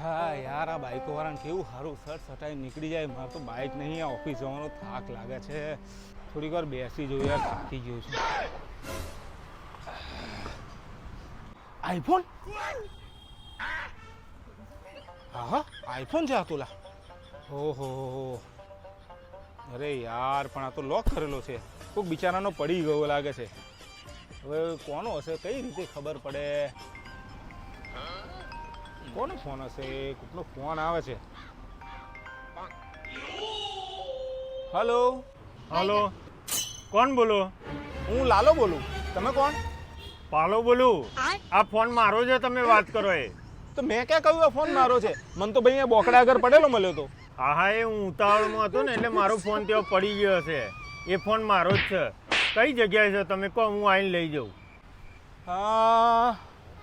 હા યાર, આ બાઈકો વાળાને કેવું સારું સર સટાઈ નીકળી જાય. મારે તો બાઇક નહીં, આ ઓફિસ જવાનો થાક લાગે છે. થોડીક વાર બેસી જોયું યાર, થાકી ગયો છું. આઈફોન? હા હા આઈફોન છે આ તુલા ઓહો અરે યાર, પણ આ તો લોક કરેલો છે. કોઈક બિચારાનો પડી ગયો લાગે છે. હવે કોનો હશે, કઈ રીતે ખબર પડે? કોનો ફોન હશે? કોકનો ફોન આવે છે? હલો? હલો. કોણ બોલો? હું લાલો બોલું. તમે કોણ? પાલો બોલું? આ ફોન મારો છે તમે વાત કરો એ. તો મેં ક્યાં કહ્યું આ ફોન મારો છે? મને તો ભાઈ અહીંયા બોકડા આગળ પડેલો મળ્યો તો. હા હા એ હું ઉતાવળમાં હતો ને એટલે મારો ફોન ત્યાં પડી ગયો હશે. એ ફોન મારો જ છે. કઈ જગ્યાએ છે? તમે કહો હું આવીને લઈ જાઉં. હા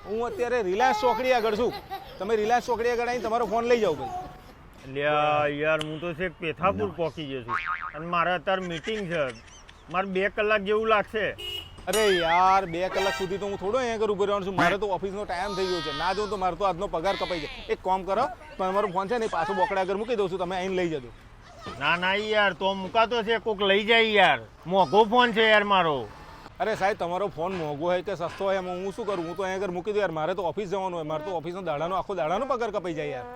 હું અત્યારે રિલાયન્સ ચોકડી આગળ છું. તમે રિલાયન્સ ચોકડી આગળ આવીને તમારો ફોન લઈ જાઓ ભાઈ. લ્યા યાર હું તો છેક પેથાપુર પહોંચી ગયો છું. અને મારે અત્યારે મીટિંગ છે. મારે બે કલાક જેવું લાગશે. અરે યાર બે કલાક સુધી તો હું થોડો અહીંયા આગળ ઊભો રહેવાનું છું. મારે તો ઓફિસનો ટાઈમ થઈ ગયો છે. ના જોઉં તો મારો તો આજનો પગાર કપાઈ જાય. એક કામ કરો તમારો ફોન છે ને પાછો બોકડા આગળ મૂકી દઉં છું. તમે અહીં લઈ જજો. ના ના યાર તો મુકાતો છે. કોક લઈ જાય યાર. મોઘો ફોન છે યાર મારો. અરે સાહેબ તમારો ફોન મોંઘો હોય કે સસ્તો હોય એમાં હું શું કરું? હું તો અહીંયા આગળ મૂકી દઉં યાર. મારે તો ઓફિસ જવાનું હોય. મારે તો ઓફિસનો દાડાનો આખો દાડાનો પગાર કપાઈ જાય યાર.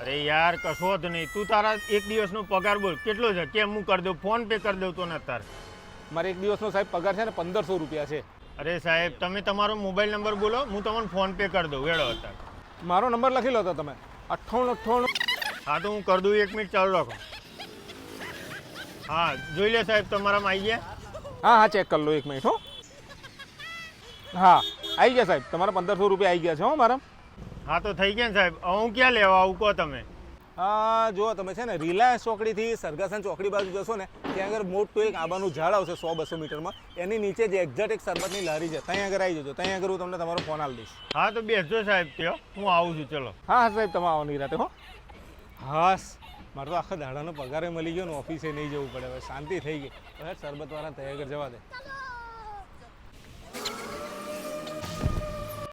અરે યાર કશો જ નહીં. તું તારા એક દિવસનો પગાર બોલ. કેટલો છે? કેમ હું કરી દઉં? ફોન પે કરી દઉં તો ને અત્યારે મારે એક દિવસનો સાહેબ પગાર છે ને પંદરસો રૂપિયા છે. અરે સાહેબ તમે તમારો મોબાઈલ નંબર બોલો. હું તમને ફોન પે કરી દઉં. વેળો અત્યારે. મારો નંબર લખી લો તો તમે. અઠ્ઠાણું અઠ્ઠાણું. હા તો હું કરી દઉં. એક મિનિટ ચાલુ રાખો. હા જોઈ લે સાહેબ તમારામાં આવી ગયા? હા હા ચેક કરી લો એક મિનિટ હો. હા આવી ગયા સાહેબ. તમારા પંદરસો રૂપિયા આવી ગયા છે હો મારા. હા તો થઈ ગયા ને સાહેબ. હું ક્યાં લેવા આવું? કહો તમે. હા જો તમે છે ને રિલાયન્સ ચોકડીથી સરગાસન ચોકડી બાજુ જશો ને ત્યાં આગળ મોટું એક આંબાનું ઝાડ આવશે સો બસો મીટરમાં. એની નીચે જે એક્ઝેક્ટ એક સરબતની લારી છે ત્યાં આગળ આવી જજો. ત્યાં આગળ હું તમને તમારો ફોન આપી દઈશ. હા તો બેસજો સાહેબ ત્યાં. હું આવું છું ચલો. હા હા સાહેબ તમે આવો રાતે હો. હાસ મારે તો આખા દાડાનો પગારે મળી ગયો ને ઓફિસે નહીં જવું પડે, હવે શાંતિ થઈ ગઈ. હવે સરબતવાળા તૈયાર જવા દે.